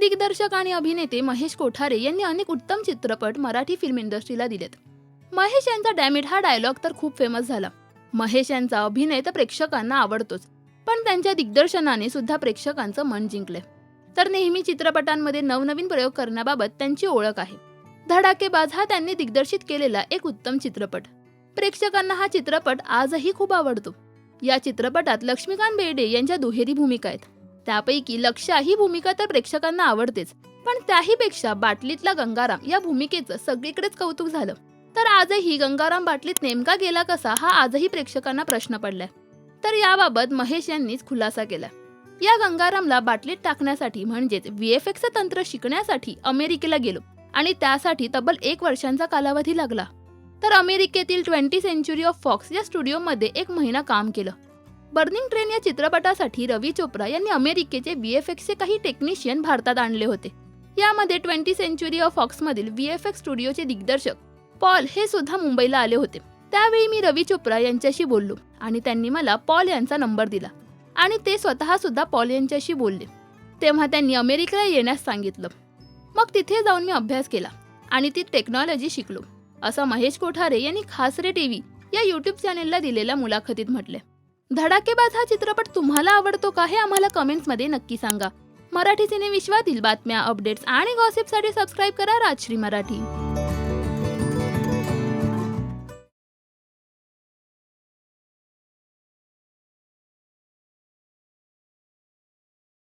दिग्दर्शक आणि अभिनेते महेश कोठारे यांनी अनेक उत्तम चित्रपट मराठी फिल्म इंडस्ट्रीला दिलेत. महेश यांचा डॅमिट हा डायलॉग तर खूप फेमस झाला. महेश यांचा अभिनय तर प्रेक्षकांना आवडतोच पण त्यांच्या दिग्दर्शनाने सुद्धा प्रेक्षकांचं मन जिंकलंय. तर नेहमी चित्रपटांमध्ये नवनवीन प्रयोग करण्याबाबत त्यांची ओळख आहे. धडाकेबाज हा त्यांनी दिग्दर्शित केलेला एक उत्तम चित्रपट. प्रेक्षकांना हा चित्रपट आजही खूप आवडतो. या चित्रपटात लक्ष्मीकांत बेर्डे यांच्या दुहेरी भूमिका आहेत. त्यापैकी लक्ष्या ही भूमिका तर प्रेक्षकांना आवडतेच. पण त्याहीपेक्षा बाटलीतला गंगाराम या भूमिकेचं सगळीकडेच कौतुक झालं. तर आजही गंगाराम बाटलीत नेमका गेला कसा हा आजही प्रेक्षकांना प्रश्न पडलाय. तर याबाबत महेश यांनीच खुलासा केला. या गंगारामला बाटलीत टाकण्यासाठी म्हणजेच व्ही एफ एक्सचं तंत्र शिकण्यासाठी अमेरिकेला गेलो आणि त्यासाठी तब्बल एक वर्षांचा कालावधी लागला. तर अमेरिकेतील ट्वेंटी सेंचुरी ऑफ फॉक्स या स्टुडिओमध्ये एक महिना काम केलं. बर्निंग ट्रेन या चित्रपटासाठी रवी चोप्रा यांनी अमेरिकेचे व्ही एफ एक्सचे काही टेक्निशियन भारतात आणले होते. यामध्ये ट्वेंटी सेंचुरी ऑफ फॉक्समधील एक्स स्टुडिओचे दिग्दर्शक पॉल हे सुद्धा मुंबईला आले होते. त्यावेळी मी रवी चोप्रा यांच्याशी बोललो आणि त्यांनी मला पॉल यांचा नंबर दिला आणि ते स्वतः सुद्धा पॉल यांच्याशी बोलले. तेव्हा त्यांनी अमेरिकेला येण्यास सांगितलं. मग तिथे जाऊन मी अभ्यास केला आणि ती टेक्नॉलॉजी शिकलो असं महेश कोठारे यांनी खासरे टीव्ही या युट्यूब चॅनेलला दिलेल्या मुलाखतीत म्हटले. धडाकेबाज हा चित्रपट तुम्हाला आवडतो का हे आम्हाला कमेंट्समध्ये नक्की सांगा. मराठी सिने विश्वातील बातम्या अपडेट्स आणि गॉसिपसाठी सबस्क्राईब करा राजश्री मराठी.